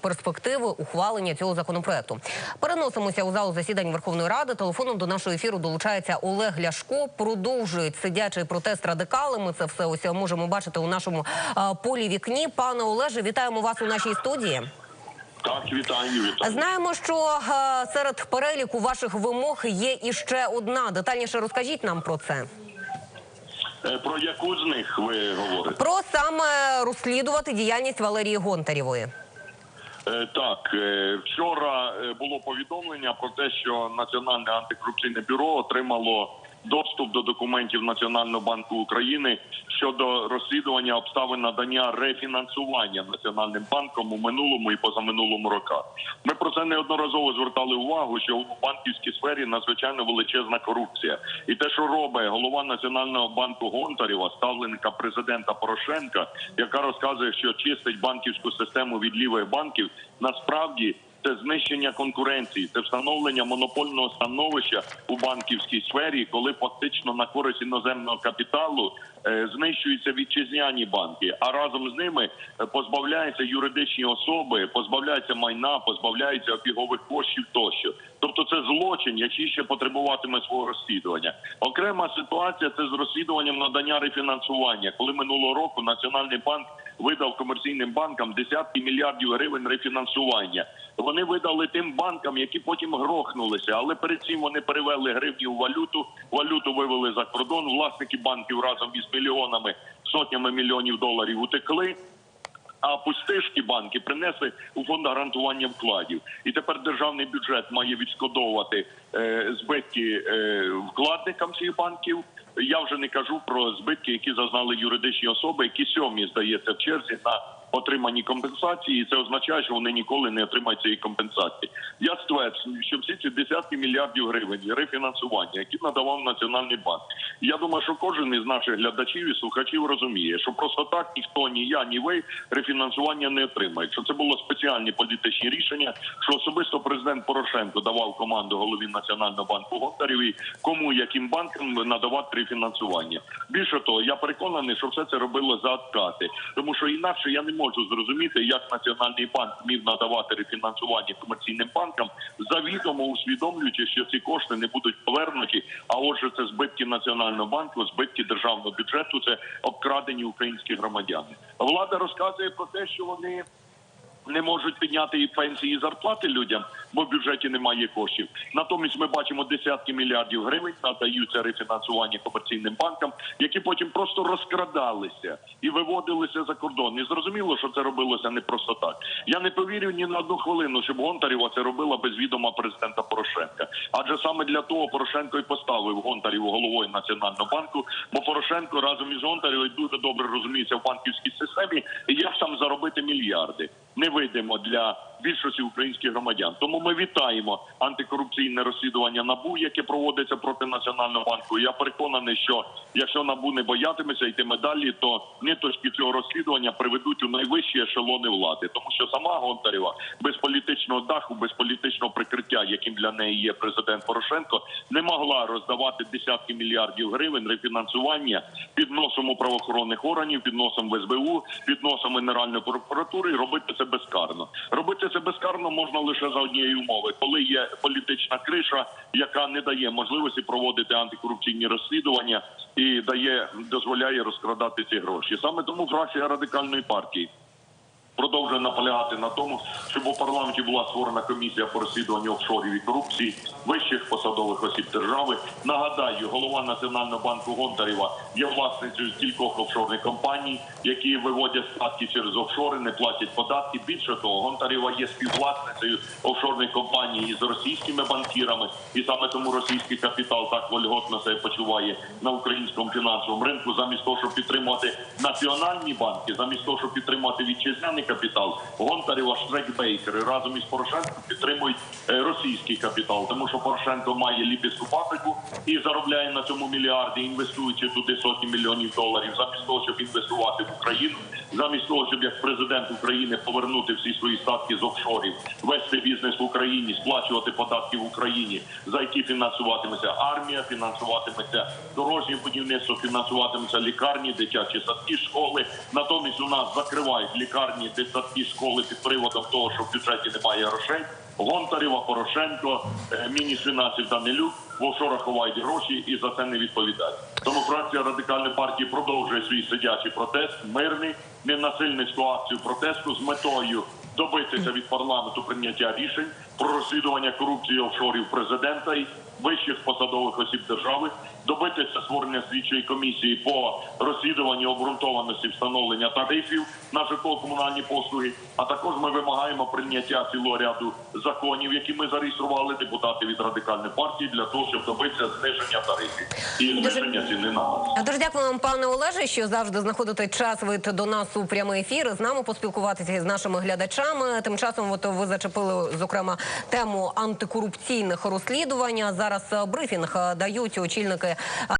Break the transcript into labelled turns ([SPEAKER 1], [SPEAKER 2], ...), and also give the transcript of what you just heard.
[SPEAKER 1] перспективи ухвалення цього законопроекту. Переносимося у залу засідань Верховної Ради. Телефоном до нашого ефіру долучається Олег Ляшко. Продовжують сидячий протест радикали. Ми це все ось можемо бачити у нашому а, полі вікні. Пане Олеже, вітаємо вас у нашій студії.
[SPEAKER 2] Так, вітаю, вітаю.
[SPEAKER 1] Знаємо, що е, серед переліку ваших вимог є іще одна. Детальніше розкажіть нам про це.
[SPEAKER 2] Е, Про яку з них ви говорите?
[SPEAKER 1] Про саме розслідувати діяльність Валерії Гонтарєвої.
[SPEAKER 2] Е, Так, е, вчора е, було повідомлення про те, що Національне антикорупційне бюро отримало доступ до документів Національного банку України щодо розслідування обставин надання рефінансування Національним банком у минулому і позаминулому роках. Ми про це неодноразово звертали увагу, що у банківській сфері надзвичайно величезна корупція, і те, що робить голова Національного банку Гонтарєва, ставленика президента Порошенка, яка розказує, що чистить банківську систему від лівих банків, насправді. Це знищення конкуренції, це встановлення монопольного становища у банківській сфері, коли фактично на користь іноземного капіталу е, знищуються вітчизняні банки, а разом з ними е, позбавляються юридичні особи, позбавляються майна, позбавляються обігових коштів тощо. Тобто це злочин, який ще потребуватиме свого розслідування. Окрема ситуація це з розслідуванням надання рефінансування, коли минулого року Національний банк видав комерційним банкам десятки мільярдів гривень рефінансування. Вони видали тим банкам, які потім грохнулися, але перед цим вони перевели гривні у валюту. Валюту вивели за кордон. Власники банків разом із мільйонами, сотнями мільйонів доларів утекли. А пустишки банки принесли у фонд гарантування вкладів, і тепер державний бюджет має відшкодовувати е, збитки е, вкладникам цих банків. Я вже не кажу про збитки, які зазнали юридичні особи, які сьомі здається в черзі на отримані компенсації. І це означає, що вони ніколи не отримають цієї компенсації. Я стверджую, що всі ці десятки мільярдів гривень рефінансування, які надавав Національний банк. Я думаю, що кожен із наших глядачів і слухачів розуміє, що просто так ніхто, ні я, ні ви рефінансування не отримають. Що це було спеціальні політичні рішення, що особисто президент Порошенко давав команду голові Національного банку Гонтарєвій, кому яким банкам надавати рефінансування. Більше того, я переконаний, що все це робило за откати, тому що інакше я не можу зрозуміти, як Національний банк міг надавати рефінансування комерційним банкам, завідомо усвідомлюючи, що ці кошти не будуть повернуті. А отже, це збитки національного банку, збитки державного бюджету, це обкрадені українські громадяни. Влада розказує про те, що вони. Не можуть підняти і пенсії і зарплати людям, бо в бюджеті немає коштів. Натомість ми бачимо десятки мільярдів гривень надаються рефінансування комерційним банкам, які потім просто розкрадалися і виводилися за кордон. І зрозуміло, що це робилося не просто так. Я не повірю ні на одну хвилину, щоб Гонтарєва це робила без відома президента Порошенка. Адже саме для того Порошенко і поставив Гонтарєву головою національного банку, бо Порошенко разом із Гонтарєвою дуже добре розуміється в банківській системі і як там заробити мільярди. Невидимо для більшості українських громадян. Тому ми вітаємо антикорупційне розслідування НАБУ, яке проводиться проти національного банку. Я переконаний, що якщо НАБУ не боятиметься йтиме далі, то ниточки цього розслідування приведуть у найвищі ешелони влади, тому що сама Гонтарєва без політичного даху, без політичного прикриття, яким для неї є президент Порошенко, не могла роздавати десятки мільярдів гривень рефінансування під носом у правоохоронних органів, під носом в СБУ, під носом Генеральної прокуратури і робити це безкарно. Робити це безкарно можна лише за однієї умови, коли є політична криша, яка не дає можливості проводити антикорупційні розслідування і дає дозволяє розкрадати ці гроші. Саме тому фракція радикальної партії. Продовжує наполягати на тому, щоб у парламенті була створена комісія по розслідуванню офшорів і корупції вищих посадових осіб держави. Нагадаю, голова Національного банку Гонтарєва є власницею кількох офшорних компаній, які виводять статки через офшори, не платять податки. Більше того, Гонтарєва є співвласницею офшорних компаній із російськими банкірами, і саме тому російський капітал так вольготно себе почуває на українському фінансовому ринку, замість того, щоб підтримувати національні банки, замість того, щоб підтримувати вітчизняний капітал, Гонтарєва, Штрекбейкери разом із Порошенком підтримують е, російський капітал, тому що Порошенко має ліпецьку фабрику і заробляє на цьому мільярди, інвестуючи туди сотні мільйонів доларів, замість того, щоб інвестувати в Україну. замість того, щоб як президент України повернути всі свої статки з офшорів, вести бізнес в Україні, сплачувати податки в Україні, за які фінансуватиметься армія, фінансуватиметься дорожнє будівництво, фінансуватиметься лікарні, дитячі садки, школи. Натомість у нас закривають лікарні, дитсадки, школи під приводом того, що в бюджеті немає грошей. Гонтарєва, Порошенко, е, міністр фінансів Данилюк в офшорах ховають гроші і за це не відповідають. Тому фракція радикальної партії продовжує свій сидячий протест, мирний, ненасильницьку акцію протесту з метою добитися від парламенту прийняття рішень про розслідування корупції офшорів президента і вищих посадових осіб держави, добитися створення слідчої комісії по розслідуванню обґрунтованості встановлення тарифів на житлово-комунальні послуги. А також ми вимагаємо прийняття цілого ряду законів, які ми зареєстрували депутати від радикальної партії, для того, щоб добитися зниження тарифів і зниження ціни на газ.
[SPEAKER 1] Дуже дякую вам, пане Олеже, що завжди знаходите час вийти до нас у прямий ефір з нами поспілкуватися з нашими глядачами. Тим часом, от ви зачепили зокрема тему антикорупційних розслідувань. Зараз е, брифінг е, дають очільники. е,